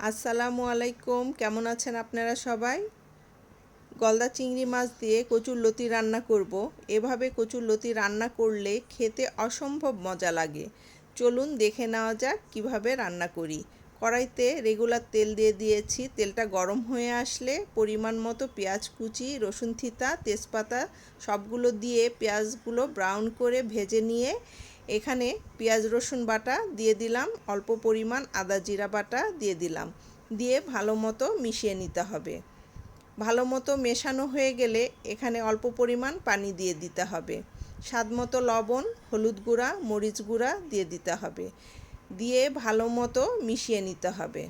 আসসালামু আলাইকুম, কেমন আছেন আপনারা সবাই? গলদা চিংড়ি মাছ দিয়ে কচুর লতি রান্না করব। এভাবে কচুর লতি রান্না করলে খেতে অসম্ভব মজা লাগে। চলুন দেখে নেওয়া যাক কীভাবে রান্না করি। কড়াইতে রেগুলার তেল দিয়ে দিয়েছি। তেলটা গরম হয়ে আসলে পরিমাণ মতো পেঁয়াজ কুচি, রসুন থিতা, তেজপাতা সবগুলো দিয়ে পেঁয়াজগুলো ব্রাউন করে ভেজে নিয়ে এখানে পেঁয়াজ রসুন বাটা দিয়ে দিলাম, অল্প পরিমাণ আদা জিরা বাটা দিয়ে দিলাম। দিয়ে ভালো মতো মিশিয়ে নিতে হবে। ভালো মতো মেশানো হয়ে গেলে এখানে অল্প পরিমাণ পানি দিয়ে দিতে হবে। স্বাদ মতো লবণ, হলুদ গুঁড়া, মরিচ গুঁড়া দিয়ে দিতে হবে। দিয়ে ভালো মতো মিশিয়ে নিতে হবে।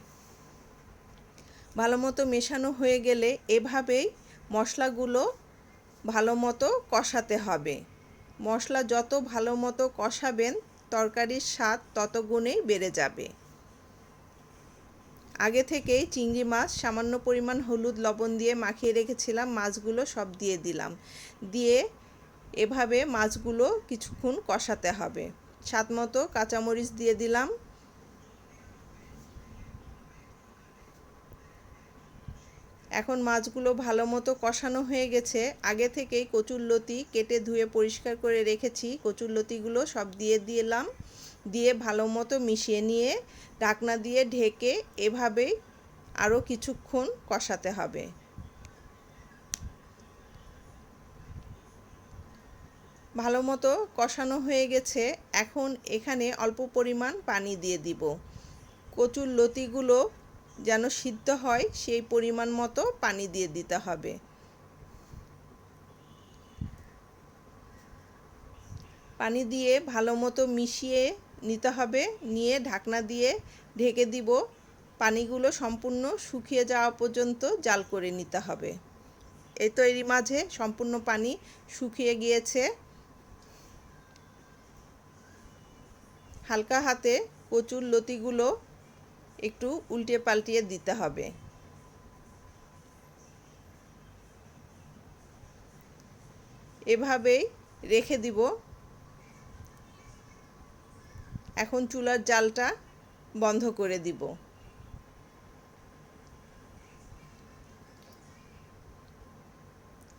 ভালো মতো মেশানো হয়ে গেলে এভাবেই মশলাগুলো ভালো মতো কষাতে হবে। মশলা যত ভালো মতো কষাবেন, তরকারির স্বাদ তত গুণেই বেড়ে যাবে। আগে থেকেই চিংড়ি মাছ, সামান্য পরিমাণ হলুদ লবণ দিয়ে মাখিয়ে রেখেছিলাম, মাছগুলো সব দিয়ে দিলাম। দিয়ে এভাবে মাছগুলো কিছুক্ষণ কষাতে হবে। স্বাদ মতো কাঁচামরিচ দিয়ে দিলাম এখন মাছগুলো ভালো মতো কষানো হয়ে গেছে। আগে থেকেই কচুরলতি কেটে ধুয়ে পরিষ্কার করে রেখেছি। কচুরলতিগুলো সব দিয়ে দিলাম। দিয়ে ভালো মতো মিশিয়ে নিয়ে ঢাকনা দিয়ে ঢেকে এভাবেই আরও কিছুক্ষণ কষাতে হবে। ভালো মতো কষানো হয়ে গেছে। এখন এখানে অল্প পরিমাণ পানি দিয়ে দিব। কচুর লতিগুলো যেন সিদ্ধ হয়, সেই পরিমাণ মতো পানি দিয়ে দিতে হবে। পানি দিয়ে ভালো মতো মিশিয়ে নিতে হবে, নিয়ে ঢাকনা দিয়ে ঢেকে দিব। পানিগুলো সম্পূর্ণ শুকিয়ে যাওয়া পর্যন্ত জাল করে নিতে হবে। এই তৈরি মাঝে সম্পূর্ণ পানি শুকিয়ে গিয়েছে। হালকা হাতে কচুর লতিগুলো একটু উল্টে পাল্টিয়ে দিতে হবে। এভাবেই রেখে দিব। এখন চুলার জালটা বন্ধ করে দিব।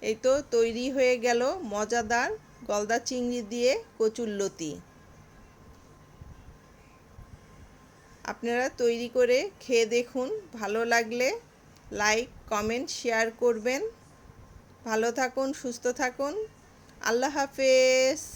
এই তো তৈরি হয়ে গেল মজাদার গলদা চিংড়ি দিয়ে কচুর লতি। আপনারা তৈরি করে খেয়ে দেখুন। ভালো লাগলে লাইক কমেন্ট শেয়ার করবেন। ভালো থাকুন, সুস্থ থাকুন। আল্লাহ হাফেজ।